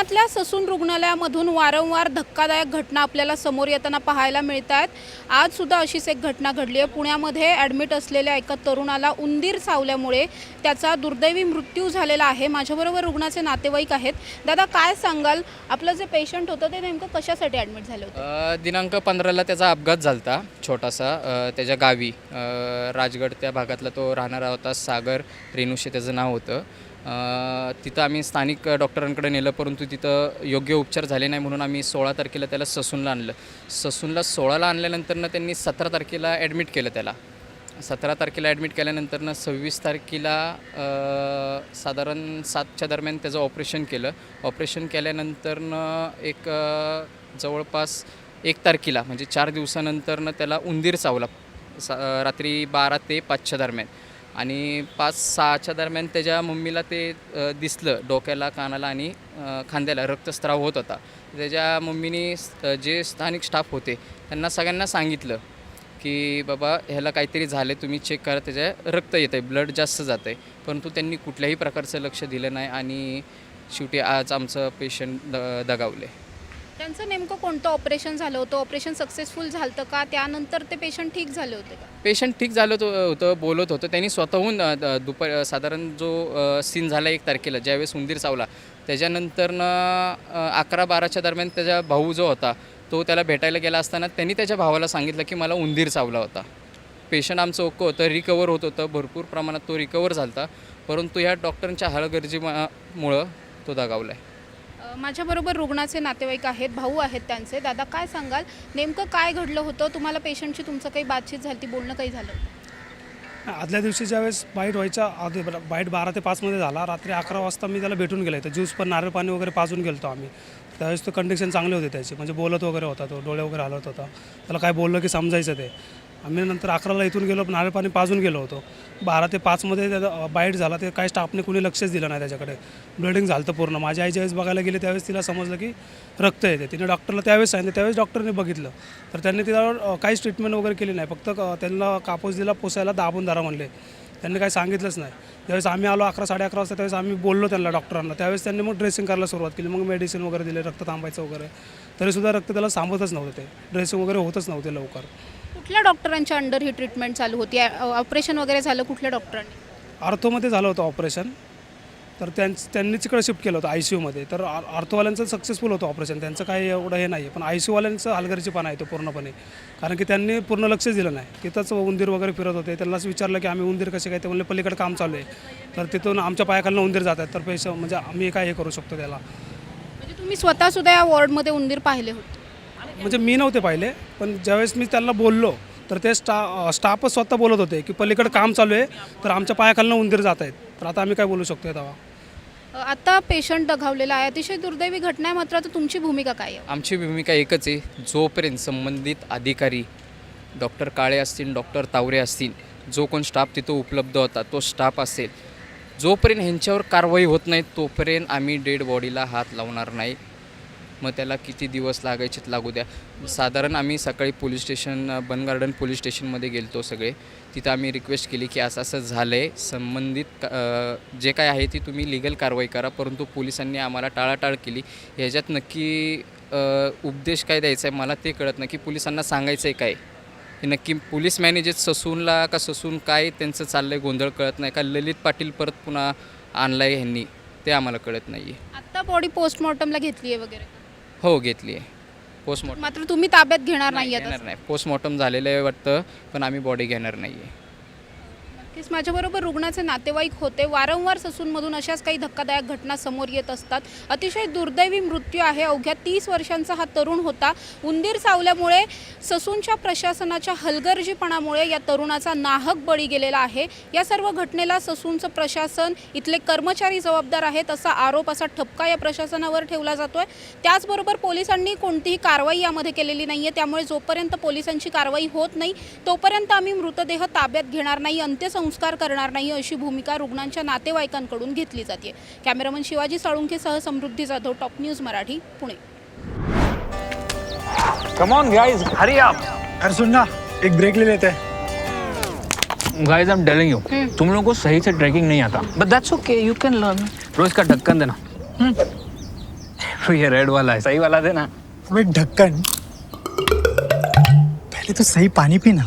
पुण्यातल्या ससून रुग्णालयामधून वारंवार धक्कादायक घटना आपल्याला समोर येताना पाहायला मिळत आहेत आज सुद्धा अशीच एक घटना घडली आहे. पुण्यामध्ये ॲडमिट असलेल्या एका तरुणाला उंदीर चावल्यामुळे त्याचा दुर्दैवी मृत्यू झालेला आहे. माझ्याबरोबर रुग्णाचे नातेवाईक आहेत. दादा काय सांगाल? आपलं जे पेशंट होतं ते नेमकं कशासाठी ॲडमिट झालं होतं? दिनांक पंधराला त्याचा अपघात झाला छोटासा. त्याच्या गावी राजगड त्या भागातला तो राहणारा होता सागर रेणुशे त्याचं नाव होतं. तिथं आम्ही स्थानिक डॉक्टरांकडे नेलं परंतु तिथं योग्य उपचार झाले नाही म्हणून आम्ही सोळा तारखेला त्याला ससूनला आणलं. ससूनला सोळाला आणल्यानंतरनं त्यांनी सतरा तारखेला ॲडमिट केलं त्याला. सतरा तारखेला ॲडमिट केल्यानंतरनं सव्वीस तारखेला साधारण सातच्या दरम्यान त्याचं ऑपरेशन केलं. ऑपरेशन केल्यानंतरनं एक जवळपास एक तारखेला म्हणजे चार दिवसानंतरनं त्याला उंदीर चावला सा रात्री बारा ते पाचच्या दरम्यान. आणि पाच सहाच्या दरम्यान त्याच्या मम्मीला ते दिसलं डोक्याला कानाला आणि खांद्याला. रक्तस्राव होत होता. त्याच्या मम्मीने जे स्थानिक स्टाफ होते त्यांना सगळ्यांना सांगितलं की बाबा ह्याला काहीतरी झालं तुम्ही चेक करा. त्याच्या रक्त येतं आहे ब्लड जास्त जातं आहे परंतु त्यांनी कुठल्याही प्रकारचं लक्ष दिलं नाही आणि शेवटी आज आमचं पेशंट द दगावले त्यांचं नेमकं कोणतं ऑपरेशन झालं होतं? ऑपरेशन सक्सेसफुल झालं का? त्यानंतर ते पेशंट ठीक झाले होते का? पेशंट ठीक झालं होतं होतं बोलत होतं. त्यांनी स्वतःहून अ, द- दुपार साधारण जो सीन झाला एक तारखेला ज्यावेळेस उंदीर चावला त्याच्यानंतरनं अ, अकरा बाराच्या दरम्यान त्याचा भाऊ जो होता तो त्याला भेटायला गेला असताना त्यांनी त्याच्या भावाला सांगितलं की मला उंदीर चावला होता. पेशंट आमचं ओके होतं रिकवर होत होतं भरपूर प्रमाणात तो रिकवर झाला होता परंतु ह्या डॉक्टरांच्या हलगर्जीमुळं तो दगावला आहे माझ्याबरोबर रुग्णाचे नातेवाईक आहेत भाऊ आहेत त्यांचे. दादा काय सांगाल? नेमकं काय घडलं होतं? तुम्हाला पेशंटची तुमचं काही बातचीत झाली ती बोलणं काही झालं आदल्या दिवशी ज्यावेळेस बाईट व्हायच्या आधी बाईट बारा ते पाचमध्ये झाला. रात्री अकरा वाजता मी त्याला भेटून गेलो. तर ज्यूस पण नारळ पाणी वगैरे पाजून गेलो आम्ही. त्यावेळेस तो कंडिशन चांगले होते त्याची. म्हणजे बोलत वगैरे होता तो डोळे वगैरे हलत होता. त्याला काय बोललं की समजायचं ते. आम्ही नंतर अकराला इथून गेलो नारळ पाणी पाजून गेलो होतो. बारा ते पाचमध्ये त्याचा बाईट झाला ते काही स्टाफने कुणी लक्षच दिलं नाही त्याच्याकडे. ब्लडिंग झालं तर पूर्ण. माझ्या आई ज्यावेळेस बघायला गेली त्यावेळेस तिला समजलं की रक्त येते. तिने डॉक्टरला त्यावेळेस सांगितलं त्यावेळेस डॉक्टरने बघितलं. तर त्यांनी तिला काहीच ट्रीटमेंट वगैरे केली नाही. फक्त त्यांना कापूस दिला पोसायला दाबून धरा म्हणले. त्यांनी काही सांगितलंच नाही. त्यावेळेस आम्ही आलो अकरा साडे अकरा वाजता त्यावेळेस आम्ही बोललो त्यांना डॉक्टरांना त्यावेळेस त्यांनी मग ड्रेसिंग करायला सुरुवात केली. मग मेडिसिन वगैरे दिले रक्त थांबायचं वगैरे. तरीसुद्धा रक्त त्याला थांबतच नव्हते ते. ड्रेसिंग वगैरे होतच नव्हते लवकर. कुठल्या डॉक्टरांच्या अंडर ही ट्रीटमेंट चालू होती? ऑपरेशन वगैरे झालं कुठल्या डॉक्टरांनी? आर्थोमध्ये झालं होतं ऑपरेशन. तर त्यां त्यांनीच इकडे शिफ्ट केलं होतं आय सी यूमध्ये. तर आर- आर्थोवाल्यांचं सक्सेसफुल होतं ऑपरेशन. त्यांचं काही एवढं हे नाही आहे पण आय सी यूवाल्यांचं हलगर्जीपणा आहे तो पूर्णपणे. कारण की त्यांनी पूर्ण लक्षच दिलं नाही. तिथंच उंदीर वगैरे फिरत होते. त्यांनाच विचारलं की आम्ही उंदीर कसे काय? ते म्हणले पलीकडे काम चालू आहे. तर तिथून आमच्या पायाखालनं उंदीर जात आहेत. तर पैसे म्हणजे आम्ही काय हे करू शकतो त्याला. म्हणजे तुम्ही स्वतः सुद्धा या वॉर्डमध्ये उंदीर पाहिले होते? म्हणजे मी नव्हते पाहिले पण ज्यावेळेस मी त्यांना बोललो तर ते स्टा स्टाफच स्वतः बोलत होते की पलीकडे काम चालू आहे तर आमच्या पायाखालनं उंदीर जात आहेत. तर आता आम्ही काय बोलू शकतो तेव्हा? आता पेशंट दगावलेला आहे. अतिशय दुर्दैवी घटना आहे मात्र आता तुमची भूमिका काय आहे? आमची भूमिका एकच आहे. जोपर्यंत संबंधित अधिकारी डॉक्टर काळे असतील डॉक्टर तावरे असतील जो कोण स्टाफ तिथं उपलब्ध होता तो स्टाफ असेल जोपर्यंत ह्यांच्यावर कारवाई होत नाही तोपर्यंत आम्ही डेड बॉडीला हात लावणार नाही. मग त्याला किती दिवस लागायचेत लागू द्या. साधारण आम्ही सकाळी police station Bund Garden police स्टेशनमध्ये गेलतो सगळे. तिथं आम्ही रिक्वेस्ट केली की असं असं झालं आहे संबंधित जे काय आहे ती तुम्ही लिगल कारवाई करा परंतु पोलिसांनी आम्हाला टाळाटाळ केली. ह्याच्यात नक्की उपदेश काय द्यायचा आहे मला ते कळत नाही की पोलिसांना सांगायचं आहे काय? हे नक्की पोलीस मॅनेजर ससूनला का ससून काय त्यांचं चाललं आहे गोंधळ कळत नाही का ललित पाटील परत पुन्हा आणलं आहे ह्यांनी ते आम्हाला कळत नाही आहे आत्ता बॉडी पोस्टमॉर्टमला घेतली आहे वगैरे. हो घेतली आहे. पोस्टमॉर्टम मात्र तुम्ही ताब्यात घेणार नाही घेणार आता नाही. पोस्टमॉर्टम झालेलं आहे वाटतं पण आम्ही बॉडी घेणार नाही आहे नक्कीच माझ्याबरोबर रुग्णाचे नातेवाईक होते. वारंवार ससूनमधून अशाच काही धक्कादायक घटना समोर येत असतात. अतिशय दुर्दैवी मृत्यू आहे. अवघ्या तीस वर्षांचा हा तरुण होता. उंदीर चावल्यामुळे ससूनच्या प्रशासनाच्या हलगर्जीपणामुळे या तरुणाचा नाहक बळी गेलेला आहे. या सर्व घटनेला ससूनचं प्रशासन इथले कर्मचारी जबाबदार आहेत असा आरोप असा ठपका या प्रशासनावर ठेवला जातोय. त्याचबरोबर पोलिसांनी कोणतीही कारवाई यामध्ये केलेली नाही आहे त्यामुळे जोपर्यंत पोलिसांची कारवाई होत नाही तोपर्यंत आम्ही मृतदेह ताब्यात घेणार नाही. अंत्यसंस्कार करणार नाही अशी भूमिका रुग्णांच्या नातेवाईकांकडून घेतली जाते. Cameraman Shivaji साळुंखेसह Samruddhi Jadhav top news Marathi Pune. Come on guys hurry up अरे सुन ना एक ब्रेक ले लेते. हैं guys I am telling you तुम लोगों को सही से ट्रैकिंग नहीं आता. But that's okay you can learn रोज का ढक्कन देना. ये रेड वाला है. सही वाला देना. अबे ढक्कन पहले तो सही पानी पीना.